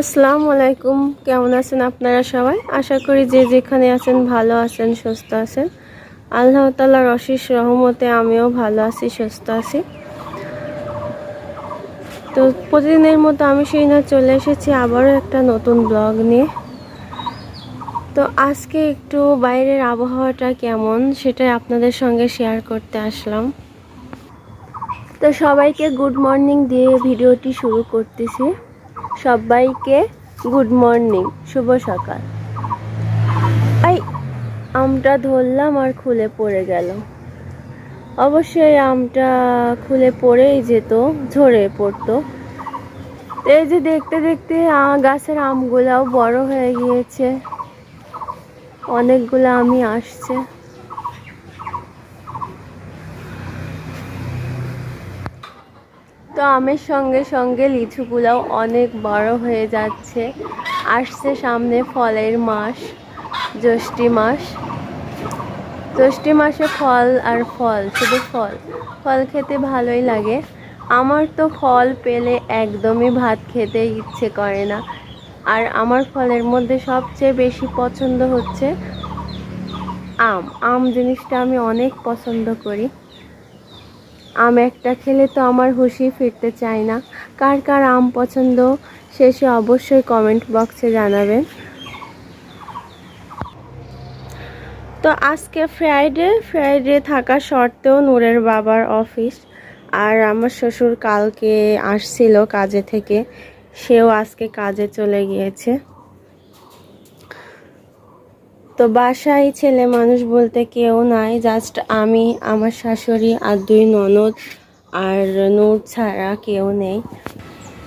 আসসালামু আলাইকুম। কেমন আছেন আপনারা সবাই? আশা করি যে যেখানে আছেন ভালো আছেন, সুস্থ আছেন। আল্লাহ তালার অশেষ রহমতে আমিও ভালো আছি, সুস্থ আছি। তো প্রতিদিনের মতো আমি সেই না চলে এসেছি আবারও একটা নতুন ব্লগ নিয়ে। তো আজকে একটু বাইরের আবহাওয়াটা কেমন সেটাই আপনাদের সঙ্গে শেয়ার করতে আসলাম। তো সবাইকে গুড মর্নিং দিয়ে ভিডিওটি শুরু করতেছি। সবাইকে গুড মর্নিং, শুভ সকাল। এই আমটা ধরলাম আর খুলে পড়ে গেল অবশ্যই আমটা খুলে পড়েই যেত, ঝরে পড়তো। এই যে দেখতে দেখতে গাছের আমগুলাও বড় হয়ে গিয়েছে। অনেকগুলো আমি আসছে। তো আমের সঙ্গে সঙ্গে লিচুগুলাও অনেক বড় হয়ে যাচ্ছে। আসছে সামনে ফলের মাস, জ্যৈষ্ঠী মাস। জ্যৈষ্ঠী মাসে ফল আর ফল, শুধু ফল। ফল খেতে ভালোই লাগে। আমার তো ফল পেলে একদমই ভাত খেতে ইচ্ছে করে না। আর আমার ফলের মধ্যে সবচেয়ে বেশি পছন্দ হচ্ছে আম। আম জিনিসটা আমি অনেক পছন্দ করি। আম একটা খেলে তো আমার হুঁশি ফিরতে চায় না। কার কার আম পছন্দ শেষে অবশ্যই কমেন্ট বক্সে জানাবেন। তো আজকে ফ্রাইডে ফ্রাইডে থাকা সত্ত্বেও নূরের বাবার অফিস আর আমার শ্বশুর কালকে আসছিল কাজে থেকে, সেও আজকে কাজে চলে গিয়েছে। তো বাসায় ছেলে মানুষ বলতে কেউ নাই জাস্ট আমি, আমার শাশুড়ি আর দুই ননদ আর নূর ছাড়া কেউ নেই।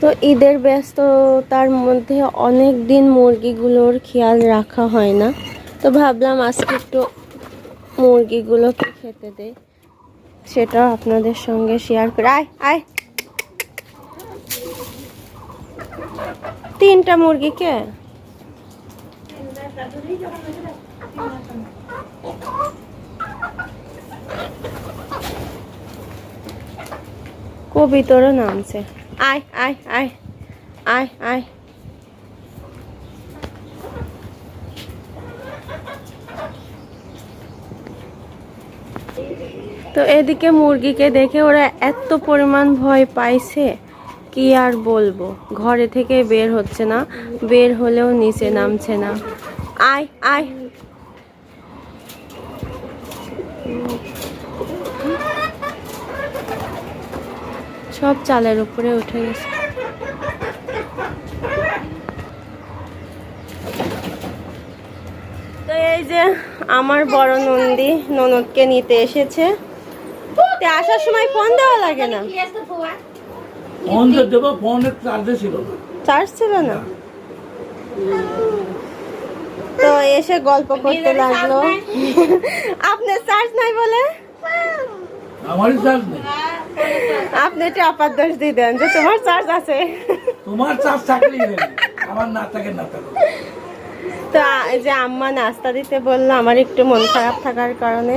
তো ঈদের ব্যস্ততার মধ্যে অনেক দিন মুরগিগুলোর খেয়াল রাখা হয় না। তো ভাবলাম আজকে একটু মুরগিগুলোকে খেতে দেই। সেটাও আপনাদের সঙ্গে শেয়ার করে। আয় আয়। তিনটা মুরগিকে? কবিতরও নামছে আয় আয় আয় আয় আয়। তো এদিকে মুরগিকে দেখে ওরা এত পরিমাণ ভয় পাইছে, কি আর বলব? ঘরে থেকে বের হচ্ছে না, বের হলেও নিচে নামছে না। আয় আয়। সব চালের উপরে উঠে গেছে। তো এই যে আমার বড় নন্দী ননদকে নিতে এসেছে। আসার সময় ফোন দেওয়া লাগে না। ফোন দেবো ফোনের চার্জে ছিল না। চার্জ ছিল না। তো এসে গল্প করতে লাগল। আপনার চার্জ নাই বলে? আমারই চার্জ নেই। আপনি একটু আপার দোষ দিয়ে দেন যে তোমার চার্জ আছে। তোমার চার্জ থাকলেই আমার না থাকে না থাকে। তো যে আম্মা নাস্তা দিতে বলল আমার একটু মন খারাপ থাকার কারণে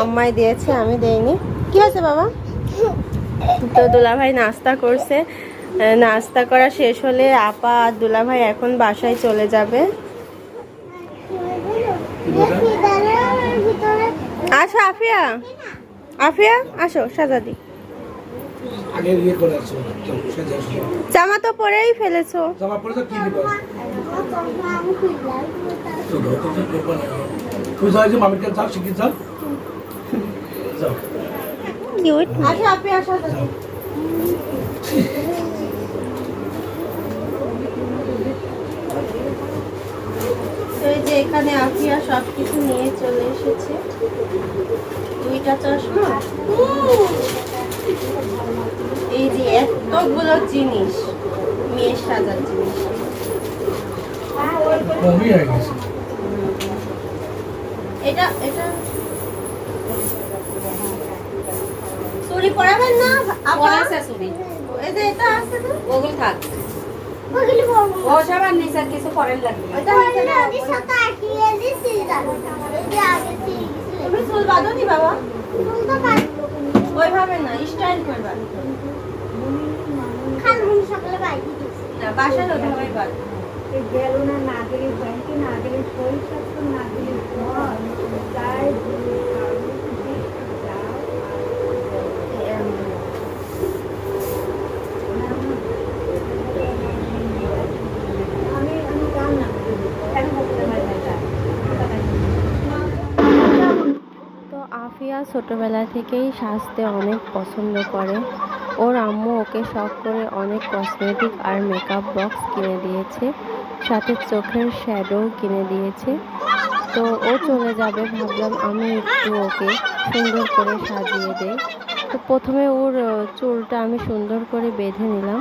আম্মাই দিয়েছে আমি দেইনি। কি আছে বাবা? তো দুলাভাই নাস্তা করছে। নাস্তা করা শেষ হলে আপা আর দুলাভাই এখন বাসায় চলে যাবে? আসো আফিয়া। আফিয়া আসো সাজাদি আগে করে আসো চল, সেজে আসো। জামা তো পরেই ফেলেছো। জামা পরে তো কি দিবা তো ধরতে তো পেপার নেই। তুমি যাও। যে মামির কাছে যাও শিখে যাও। যাও কিউট আসো আফিয়া আসো তো এই যে এখানে আফিয়া সব কিছু নিয়ে চলে এসেছে। দুইটা চশমা? এই যে এতগুলো জিনিস মেয়ের সাজার জিনিস। এটা এটা চুরি পরাবেন না? শুনি এই যে এটা আছে না ওগুলো থাক। ও সব আর কিছু পরেন লাগবে না। না না স্টাইল সকালে বাইরে না গেল না ব্যাংকে নাগরিক পয়সা তো নাগরিক ঘর আমি গান না কেন বলতে তো আফিয়া ছোটবেলা থেকেই সাজতে অনেক পছন্দ করে। ওর আম্মু ওকে শখ করে অনেক কসমেটিক আর মেকআপ বক্স কিনে দিয়েছে। সাথে চোখের শ্যাডো কিনে দিয়েছে। তো ও চলে যাবে, ভাবলাম আমি একটু ওকে সুন্দর করে সাজিয়ে দেই। তো প্রথমে ওর চুলটা আমি সুন্দর করে বেঁধে নিলাম।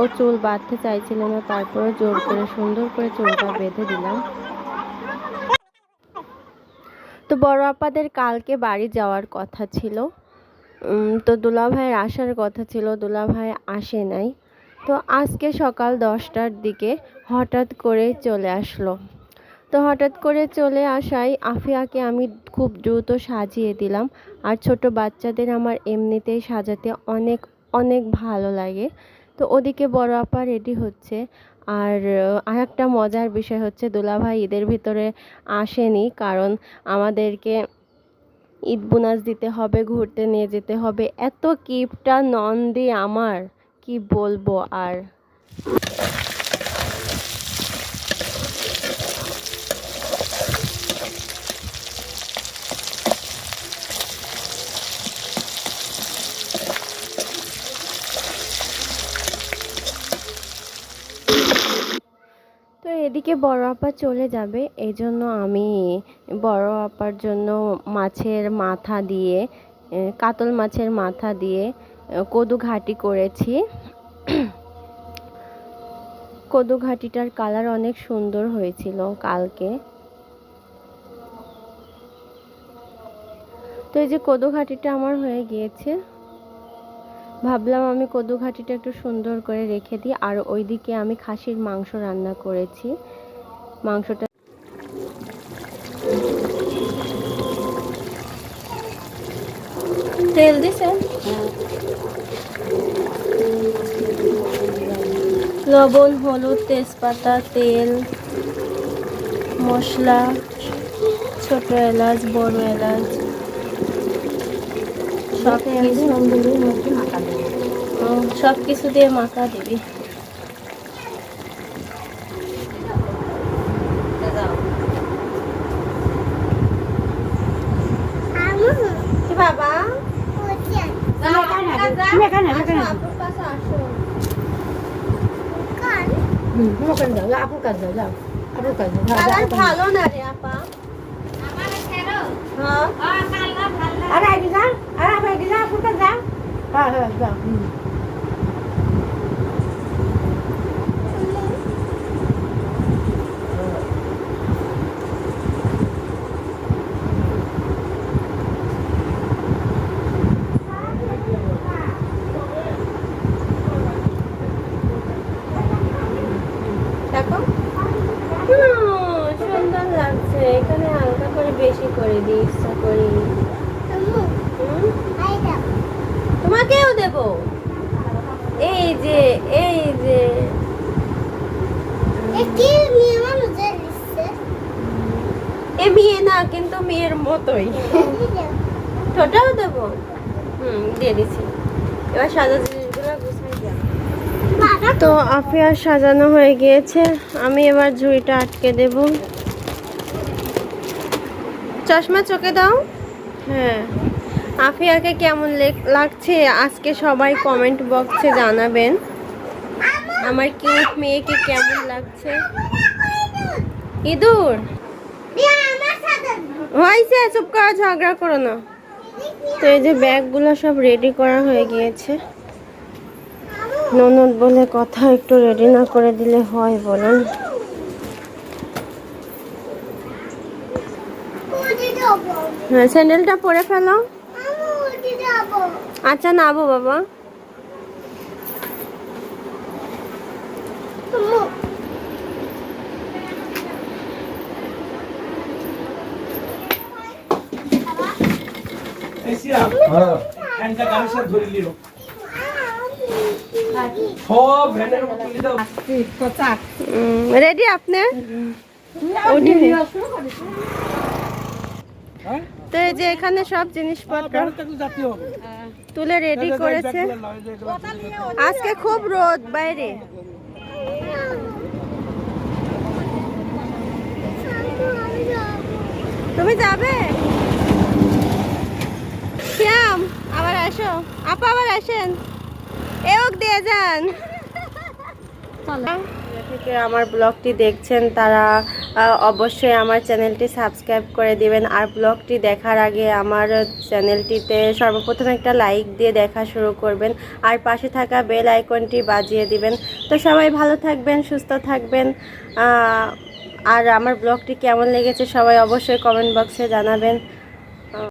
ও চুল বাঁধতে চাইছিল না তারপরে জোর করে সুন্দর করে চুলটা বেঁধে দিলাম। তো বড় আপাদের কালকে বাড়ি যাওয়ার কথা ছিল। তো দুলাভাইয়ের আসার কথা ছিল দুলাভাই আসে নাই। তো আজকে সকাল দশটার দিকে হঠাৎ করে চলে আসলো। তো হঠাৎ করে চলে আসায় আফিয়াকে আমি খুব দ্রুত সাজিয়ে দিলাম। আর ছোট বাচ্চাদের আমার এমনিতেই সাজাতে অনেক অনেক ভালো লাগে। তো ওদিকে বড় আপা রেডি হচ্ছে। আর আর একটা মজার বিষয় হচ্ছে দুলাভাই ঈদের ভিতরে আসেনি কারণ আমাদেরকে ঈদ বোনাস দিতে হবে, ঘুরতে নিয়ে যেতে হবে। এত কিপটা নন্দী আমার, কি বলব আর তো এদিকে বড় আপা চলে যাবে এই জন্য আমি বড় আপার জন্য মাছের মাথা দিয়ে কাতল মাছের মাথা দিয়ে কদু ঘাটি করেছি। কদু ঘাটিটার কালার অনেক সুন্দর হয়েছিল কালকে। তো এই যে কদু ঘাটিটা আমার হয়ে গিয়েছে। ভাবলাম আমি কদু ঘাটিটা একটু সুন্দর করে রেখে দিই। আর ওইদিকে আমি খাসির মাংস রান্না করেছি। মাংসটা তেল দিছে? লবণ হলুদ তেজপাতা তেল মশলা ছোট এলাচ বড় এলাচ সব কিছু সব কিছু দিয়ে মাখা দিবি। কি বাবা? তুমি এখানে এখানে আপুর কাছে যাও আপুর কাছে যাও। ভালো না রে আপা। হ্যাঁ। আরে আগে যা। আরে আগে যা। আপুর কাছে যাও হ্যাঁ হ্যাঁ যাও হুম। দেখো হুম, সুন্দর লাগছে এখানে হালকা করে বেশি ইচ্ছা করি। তোমাকেও দেব। এই যে এই যে। এ মেয়ে না কিন্তু মেয়ের মতোই। ছোটাও দেব। হুম দিয়ে এবার সাদা জিনিসগুলো গুছাই তো আফিয়ার সাজানো হয়ে গিয়েছে। আমি এবার ঝুড়িটা আটকে দেব। চশমা চোখে দাও। হ্যাঁ। আফিয়াকে কেমন লেগ- লাগছে? আজকে সবাই কমেন্ট বক্সে জানাবেন। আমার কিউট মেয়েকে কেমন লাগছে? ইঁদুর। হয়েছে, চুপ করা, ঝগড়া করো না। তো এই যে ব্যাগগুলো সব রেডি করা হয়ে গিয়েছে। ননদ বলে কথা একটু রেডি না করে দিলে হয় বলেন। হ্যাঁ স্যান্ডেলটা পরে ফেলো। আচ্ছা নাবো বাবা। রেডি আপনি? তো এই যে এখানে সব জিনিসপত্র হবে। তুলে রেডি করেছে। আজকে খুব রোদ বাইরে। তুমি যাবে? শ্যাম আবার আসো। আপা আবার আসেন। এওক দিয়ে যান। থেকে আমার ব্লগটি দেখছেন তারা অবশ্যই আমার চ্যানেলটি সাবস্ক্রাইব করে দিবেন। আর ব্লগটি দেখার আগে আমার চ্যানেলটিতে সর্বপ্রথম একটা লাইক দিয়ে দেখা শুরু করবেন। আর পাশে থাকা বেল আইকনটি বাজিয়ে দিবেন। তো সবাই ভালো থাকবেন, সুস্থ থাকবেন। আর আমার ব্লগটি কেমন লেগেছে সবাই অবশ্যই কমেন্ট বক্সে জানাবেন।